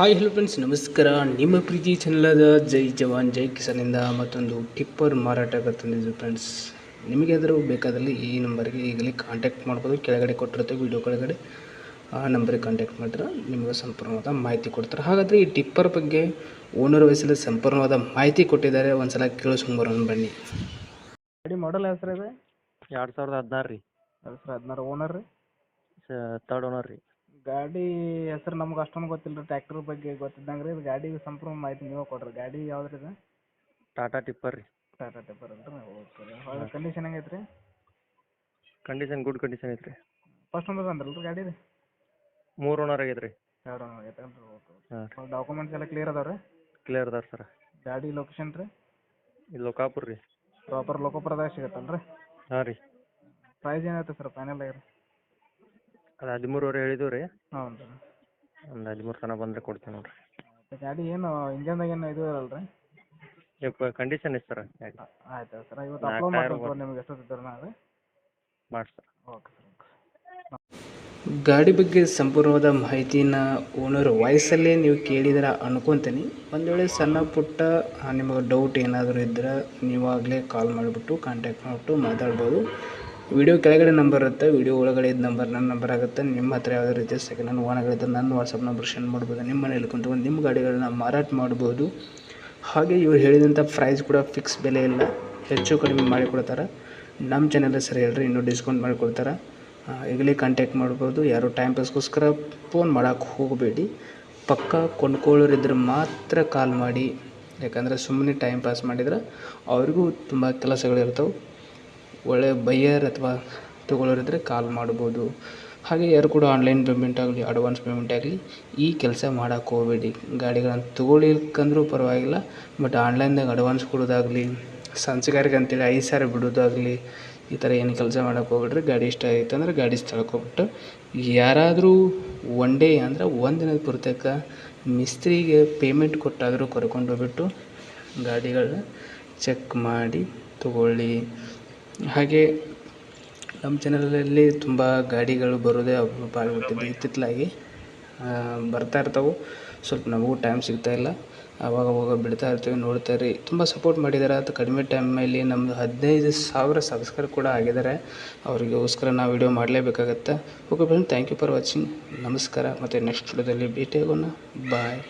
Hi hello friends ನಮಸ್ಕಾರ. ನಿಮ್ಮ ಪ್ರೀತಿ ಚಾನಲಾದ ಜೈ ಜವಾನ್ ಜೈ ಕಿಸಾನಿಂದ ಮತ್ತೊಂದು ಟಿಪ್ಪರ್ ಮಾರಾಟಕ್ಕೆ ತಂದಿದ್ದು ಫ್ರೆಂಡ್ಸ್. ನಿಮಗೇನಾದರೂ ಬೇಕಾದಲ್ಲಿ ಈ ನಂಬರ್ಗೆ ಈಗಲೇ ಕಾಂಟ್ಯಾಕ್ಟ್ ಮಾಡ್ಬೋದು. ಕೆಳಗಡೆ ಕೊಟ್ಟಿರುತ್ತೆ ವಿಡಿಯೋ ಕೆಳಗಡೆ. ಆ ನಂಬರಿಗೆ ಕಾಂಟ್ಯಾಕ್ಟ್ ಮಾಡಿದ್ರೆ ನಿಮಗೆ ಸಂಪೂರ್ಣವಾದ ಮಾಹಿತಿ ಕೊಡ್ತಾರೆ. ಹಾಗಾದರೆ ಈ ಟಿಪ್ಪರ್ ಬಗ್ಗೆ ಓನರ್ ವಯಸ್ಸಲ್ಲಿ ಸಂಪೂರ್ಣವಾದ ಮಾಹಿತಿ ಕೊಟ್ಟಿದ್ದಾರೆ. ಒಂದ್ಸಲ ಕೇಳಿಸ್ಕೊಂಬರೋಣ ಬನ್ನಿ. ಗಾಡಿ ಮಾಡಲ್ ಹೆಸರು ಇದೆ? ಎರಡು ಸಾವಿರದ ಹದಿನಾರು ರೀ. ಎರಡು ಸಾವಿರ ಹದಿನಾರು ಓನರ್ ರೀ? ತರ್ಡ್ ಓನರ್ ರೀ. ಗಾಡಿ ಹೆಸರು ನಮ್ಗೆ ಅಷ್ಟೊಂದು ಗೊತ್ತಿಲ್ಲ ರೀ ಟ್ಯಾಕ್ಟರ್ ಬಗ್ಗೆ ಗೊತ್ತಿದ್ದಂಗೆ ರೀ ಇದು ಗಾಡಿ ಸಂಪೂರ್ಣ ಮಾಹಿತಿ ನೀವೇ ಕೊಡ್ರಿ. ಗಾಡಿ ಯಾವ್ದು ರೀ ಇದು? ಟಾಟಾ ಟಿಪ್ಪರ್ ರೀ. ಟಾಟಾ ಟಿಪ್ಪರ್ ಅಂತ ಓಕೆ ರೀ. ಹೊರ ಕಂಡೀಷನ್ ಹೆಂಗೈತೆ ರೀ ಕಂಡೀಷನ್ ಗುಡ್ ಕಂಡೀಷನ್ ಐತ್ರಿ. ಫಸ್ಟ್ ಓನರ್ ಅಂದ್ರಲ್ಲ ರೀ ಗಾಡಿ ರೀ? ಮೂರು ಓನರ್ ಆಗೈತೆ ರೀ ಎರಡು ಓನರ್ ಆಗೈತೆ ಅಲ್ರಿ. ಓಕೆ ಹಾಂ. ಡಾಕ್ಯುಮೆಂಟ್ಸ್ ಎಲ್ಲ ಕ್ಲಿಯರ್ ಅದಾವೆ ರೀ ಕ್ಲಿಯರ್ ಅದಾರ ಸರ್ ಗಾಡಿ ಲೊಕೇಶನ್ ರೀ? ಇಲ್ಲಿ ಲೋಕಾಪುರ್ ರೀ. ಪ್ರಾಪರ್ ಲೋಕೋಪುರದಾಗ ಸಿಗತ್ತಲ್ಲ ರೀ ಹಾಂ ರೀ. ಪ್ರೈಸ್ ಏನಾಯ್ತು ಸರ್ ಫೈನಲ್ ಆಗಿ ಅದು ಹದಿಮೂರುವರೆ ಹೇಳಿದ್ದೀವಿ ರೀ. ಹ್ಞೂ ರೀ. ಒಂದು ಹದಿಮೂರು ತನಕ ಬಂದರೆ ಕೊಡ್ತೀವಿ ನೋಡಿರಿ. ಗಾಡಿ ಏನು ಇಂಜನ್ದಾಗ ಏನು ಇದು ಇರಲ್ಲ ರೀ? ಕಂಡೀಷನ್ ಇತ್ತು ಸರ್ ಗಾಡಿ. ಆಯ್ತು ಸರ್. ಇವತ್ತು ನಾಲ್ಕು ಅಪ್ಲೋಡ್ ಮಾಡ್ತೀನಿ ನಿಮ್ಗೆ ಎಷ್ಟೊತ್ತಿದ್ದಾರೆ ನಾಳೆ ಮಾಡಿ ಸರ್. ಓಕೆ ಸರ್ ಗಾಡಿ ಬಗ್ಗೆ ಸಂಪೂರ್ಣವಾದ ಮಾಹಿತಿನ ಓನರ್ ವಾಯ್ಸಲ್ಲೇ ನೀವು ಕೇಳಿದ್ರೆ ಅನ್ಕೊತೀನಿ. ಒಂದು ವೇಳೆ ಸಣ್ಣ ಪುಟ್ಟ ಆ, ನಿಮಗೆ ಡೌಟ್ ಏನಾದರೂ ಇದ್ದರೆ ನೀವಾಗಲೇ ಕಾಲ್ ಮಾಡಿಬಿಟ್ಟು ಕಾಂಟ್ಯಾಕ್ಟ್ ಮಾಡಿಬಿಟ್ಟು ಮಾತಾಡ್ಬೋದು. ವಿಡಿಯೋ ಕೆಳಗಡೆ ನಂಬರ್ ಇರುತ್ತೆ, ವಿಡಿಯೋ ಒಳಗಡೆ ಇದ್ದ ನಂಬರ್, ನನ್ನ ನಂಬರ್ ಆಗುತ್ತೆ. ನಿಮ್ಮ ಹತ್ರ ಯಾವುದೇ ರೀತಿಯ ಸೆಕೆಂಡ್ ಹ್ಯಾಂಡ್ ವಾಹನಗಳಿದ್ದರೆ ನನ್ನ ವಾಟ್ಸಪ್ ನಂಬರ್ ಶೇರ್ ಮಾಡ್ಬೋದು. ನಿಮ್ಮ ಮನೇಲಿ ಕುಂತ್ಕೊಂಡು ನಿಮ್ಮ ಗಾಡಿಗಳನ್ನ ಮಾರಾಟ ಮಾಡ್ಬೋದು. ಹಾಗೆ ಇವ್ರು ಹೇಳಿದಂಥ ಪ್ರೈಸ್ ಕೂಡ ಫಿಕ್ಸ್ ಬೆಲೆ ಇಲ್ಲ. ಹೆಚ್ಚು ಕಡಿಮೆ ಮಾಡಿಕೊಡ್ತಾರೆ. ನಮ್ಮ ಚಾನೆಲ್ ಸರಿ ಹೇಳ್ರಿ, ಇನ್ನೂ ಡಿಸ್ಕೌಂಟ್ ಮಾಡಿಕೊಡ್ತಾರೆ. ಈಗಲೇ ಕಾಂಟ್ಯಾಕ್ಟ್ ಮಾಡ್ಬೋದು. ಯಾರು ಟೈಮ್ ಪಾಸ್ಗೋಸ್ಕರ ಫೋನ್ ಮಾಡೋಕ್ಕೆ ಹೋಗಬೇಡಿ. ಪಕ್ಕ ಕೊಂಡ್ಕೊಳ್ಳೋರಿದ್ರೆ ಮಾತ್ರ ಕಾಲ್ ಮಾಡಿ. ಯಾಕಂದರೆ ಸುಮ್ಮನೆ ಟೈಮ್ ಪಾಸ್ ಮಾಡಿದ್ರೆ ಅವ್ರಿಗೂ ತುಂಬ ಕೆಲಸಗಳಿರ್ತವೆ. ಒಳ್ಳೆ ಬೈಯರ್ ಅಥವಾ ತೊಗೊಳ್ಳೋರಿದ್ರೆ ಕಾಲ್ ಮಾಡ್ಬೋದು. ಹಾಗೆ ಯಾರು ಕೂಡ ಆನ್ಲೈನ್ ಪೇಮೆಂಟ್ ಆಗಲಿ ಅಡ್ವಾನ್ಸ್ ಪೇಮೆಂಟ್ ಆಗಲಿ ಈ ಕೆಲಸ ಮಾಡೋಕ್ಕೆ ಹೋಗಬೇಡಿ. ಗಾಡಿಗಳನ್ನು ತೊಗೊಳಿಕ್ಕಂದ್ರೂ ಪರವಾಗಿಲ್ಲ ಬಟ್ ಆನ್ಲೈನ್ದಾಗ ಅಡ್ವಾನ್ಸ್ ಕೊಡೋದಾಗಲಿ ಸಂಚಗಾರಿಗೆ ಅಂತೇಳಿ ಐದು ಸಾವಿರ ಬಿಡೋದಾಗಲಿ, ಈ ಥರ ಏನು ಕೆಲಸ ಮಾಡೋಕ್ಕೆ ಹೋಗ್ಬೇಡ್ರಿ ಗಾಡಿ ಇಷ್ಟ ಆಯ್ತು ಅಂದ್ರೆ ಗಾಡಿ ಸ್ಥಳಕ್ಕೆ ಹೋಗ್ಬಿಟ್ಟು ಯಾರಾದರೂ ಒನ್ ಡೇ ಅಂದ್ರೆ ಒಂದು ದಿನದ ಪುರ್ತಕ ಮಿಸ್ತ್ರಿಗೆ ಪೇಮೆಂಟ್ ಕೊಟ್ಟಾದರೂ ಕರ್ಕೊಂಡು ಹೋಗ್ಬಿಟ್ಟು ಗಾಡಿಗಳನ್ನ ಚೆಕ್ ಮಾಡಿ ತಗೊಳ್ಳಿ. ಹಾಗೆ ನಮ್ಮ ಚಾನಲಲ್ಲಿ ತುಂಬ ಗಾಡಿಗಳು ಬರೋದೇ ಅಪರೂಪ ಇತ್ತಿತ್ತಲಾಗಿ ಬರ್ತಾ ಇರ್ತಾವೆ. ಸ್ವಲ್ಪ ನಮಗೂ ಟೈಮ್ ಸಿಗ್ತಾ ಇಲ್ಲ. ಅವಾಗವಾಗ ಅವಾಗ ಬಿಡ್ತಾ ಇರ್ತೀವಿ, ನೋಡ್ತಾ ಇರಿ. ತುಂಬ ಸಪೋರ್ಟ್ ಮಾಡಿದ್ದಾರೆ ಅದು ಕಡಿಮೆ ಟೈಮಲ್ಲಿ ನಮ್ಮದು ಹದಿನೈದು ಸಾವಿರ ಸಬ್ಸ್ಕ್ರೈಬ್ ಕೂಡ ಆಗಿದ್ದಾರೆ ಅವರಿಗೋಸ್ಕರ ನಾವು video ಮಾಡಲೇಬೇಕಾಗತ್ತೆ. Okay friend thank you for watching ನಮಸ್ಕಾರ. ಮತ್ತು ನೆಕ್ಸ್ಟ್ ವಿಡಿಯೋದಲ್ಲಿ ಭೇಟಿಯಾಗೋಣ. ಬಾಯ್